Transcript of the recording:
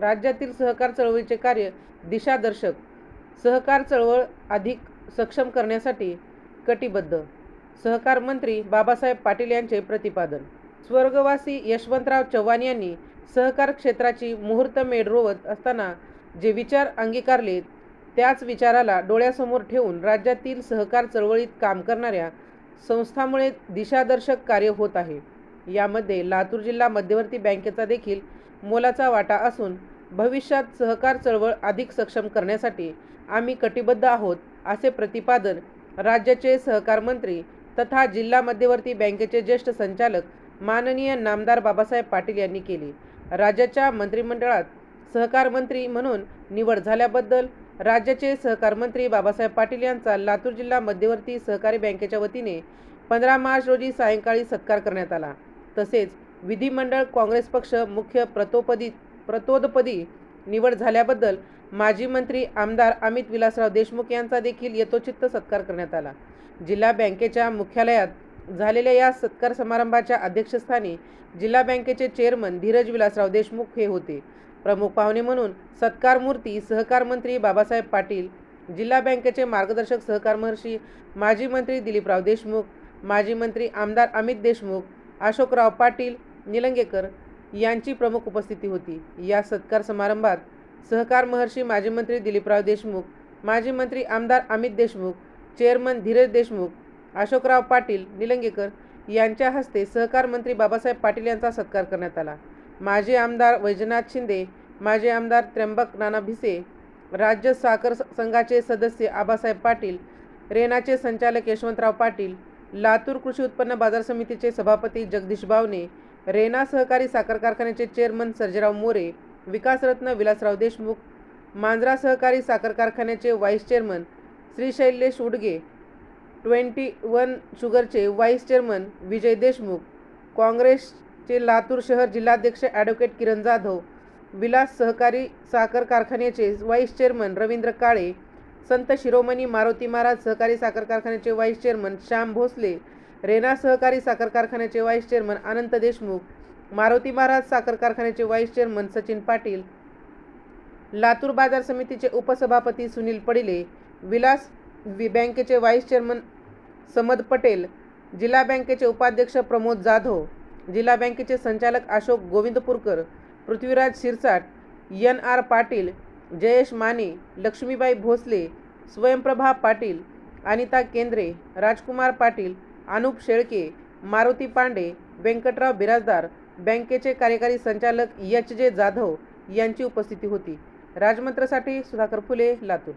राज्यातील सहकार चळवळीचे कार्य दिशादर्शक. सहकार चळवळ अधिक सक्षम करण्यासाठी कटिबद्ध. सहकार मंत्री बाबासाहेब पाटील यांचे प्रतिपादन. स्वर्गवासी यशवंतराव चव्हाण यांनी सहकार क्षेत्राची मुहूर्तमेढ रोवत असताना जे विचार अंगीकारले त्याच विचाराला डोळ्यासमोर ठेवून राज्यातील सहकार चळवळीत काम करणाऱ्या संस्थांमुळे दिशादर्शक कार्य होत आहे. यामध्ये लातूर जिल्हा मध्यवर्ती बँकेचा देखील मोलाचा वाटा असून भविष्यात सहकार चळवळ अधिक सक्षम करण्यासाठी आम्ही कटिबद्ध आहोत असे प्रतिपादन राज्याचे सहकार मंत्री तथा जिल्हा मध्यवर्ती बँकेचे ज्येष्ठ संचालक माननीय नामदार बाबासाहेब पाटील यांनी केले. राज्याच्या मंत्रिमंडळात सहकार मंत्री म्हणून निवड झाल्याबद्दल राज्याचे सहकार मंत्री बाबासाहेब पाटील यांचा लातूर जिल्हा मध्यवर्ती सहकारी बँकेच्या वतीने पंधरा मार्च रोजी सायंकाळी सत्कार करण्यात आला. तसेच विधिमंडळ काँग्रेस पक्ष मुख्य प्रतोपदी प्रतोदपदी निवड झाल्याबद्दल माजी मंत्री आमदार अमित विलासराव देशमुख यांचा देखील यथोचित्त सत्कार करण्यात आला. जिल्हा बँकेच्या मुख्यालयात झालेल्या या सत्कार समारंभाच्या अध्यक्षस्थानी जिल्हा बँकेचे चेअरमन धीरज विलासराव देशमुख हे होते. प्रमुख पाहुणे म्हणून सत्कार मूर्ती सहकार मंत्री बाबासाहेब पाटील जिल्हा बँकेचे मार्गदर्शक सहकार महर्षी माजी मंत्री दिलीपराव देशमुख माजी मंत्री आमदार अमित देशमुख अशोकराव पाटील निलंगेकर यांची प्रमुख उपस्थिती होती. या सत्कार समारंभात सहकार महर्षी माजी मंत्री दिलीपराव देशमुख माजी मंत्री आमदार अमित देशमुख चेअरमन धीरज देशमुख अशोकराव पाटील निलंगेकर यांच्या हस्ते सहकार मंत्री बाबासाहेब पाटील यांचा सत्कार करण्यात आला. माजी आमदार वैजनाथ शिंदे माजी आमदार त्र्यंबक नाना भिसे राज्य साखर संघाचे सदस्य आबासाहेब पाटील रेनाचे संचालक यशवंतराव पाटील लातूर कृषी उत्पन्न बाजार समितीचे सभापती जगदीश बावने रेना सहकारी साखर कारखान्याचे चेअरमन सर्जेराव मोरे विकासरत्न विलासराव देशमुख मांजरा सहकारी साखर कारखान्याचे vice chairman Shrishailesh Udge twenty one शुगरचे vice chairman Vijay Deshmukh Congress चे लातूर शहर जिल्हाध्यक्ष ॲडव्होकेट किरण जाधव विलास सहकारी साखर कारखान्याचे व्हाईस चेअरमन रवींद्र काळे संत शिरोमणी मारुती महाराज सहकारी साखर कारखान्याचे व्हाईस चेअरमन श्याम भोसले रेना सहकारी साखर कारखान्याचे व्हाईस चेअरमन अनंत देशमुख मारुती महाराज साखर कारखान्याचे व्हाईस चेअरमन सचिन पाटील लातूर बाजार समितीचे उपसभापती सुनील पडिले विलास वि बँकेचे व्हाईस चेअरमन समद पटेल जिल्हा बँकेचे उपाध्यक्ष प्रमोद जाधव जिल्हा बँकेचे संचालक अशोक गोविंदपूरकर पृथ्वीराज शिरसाट एन आर पाटील जयेश माने लक्ष्मीबाई भोसले स्वयंप्रभा पाटील अनिता केंद्रे राजकुमार पाटील अनुप शेळके मारुती पांडे व्यंकटराव बिराजदार बँकेचे कार्यकारी संचालक एच जे जाधव यांची उपस्थिती होती. राजमंत्रसाठी सुधाकर फुले लातूर.